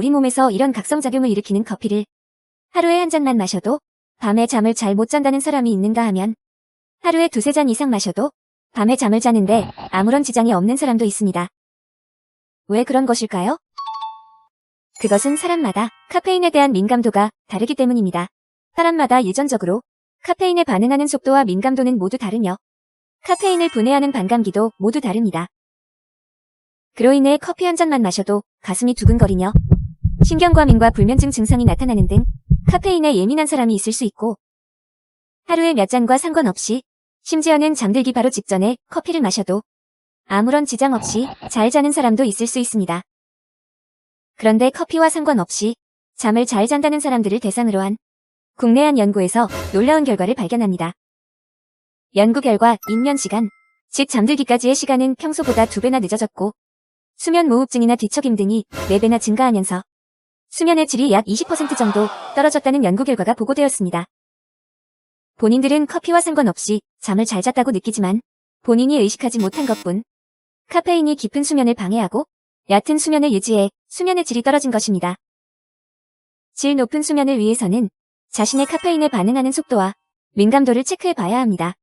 우리 몸에서 이런 각성작용을 일으키는 커피를 하루에 한 잔만 마셔도 밤에 잠을 잘 못 잔다는 사람이 있는가 하면 하루에 두세 잔 이상 마셔도 밤에 잠을 자는데 아무런 지장이 없는 사람도 있습니다. 왜 그런 것일까요? 그것은 사람마다 카페인에 대한 민감도가 다르기 때문입니다. 사람마다 유전적으로 카페인에 반응하는 속도와 민감도는 모두 다르며 카페인을 분해하는 반감기도 모두 다릅니다. 그로 인해 커피 한 잔만 마셔도 가슴이 두근거리며 신경과민과 불면증 증상이 나타나는 등 카페인에 예민한 사람이 있을 수 있고 하루에 몇 잔과 상관없이 심지어는 잠들기 바로 직전에 커피를 마셔도 아무런 지장 없이 잘 자는 사람도 있을 수 있습니다. 그런데 커피와 상관없이 잠을 잘 잔다는 사람들을 대상으로 한 국내 한 연구에서 놀라운 결과를 발견합니다. 연구 결과 인면 시간, 즉 잠들기까지의 시간은 평소보다 두 배나 늦어졌고 수면 무호흡증이나 뒤척임 등이 4배나 증가하면서 수면의 질이 약 20% 정도 떨어졌다는 연구 결과가 보고되었습니다. 본인들은 커피와 상관없이 잠을 잘 잤다고 느끼지만 본인이 의식하지 못한 것뿐 카페인이 깊은 수면을 방해하고 얕은 수면을 유지해 수면의 질이 떨어진 것입니다. 질 높은 수면을 위해서는 자신의 카페인에 반응하는 속도와 민감도를 체크해 봐야 합니다.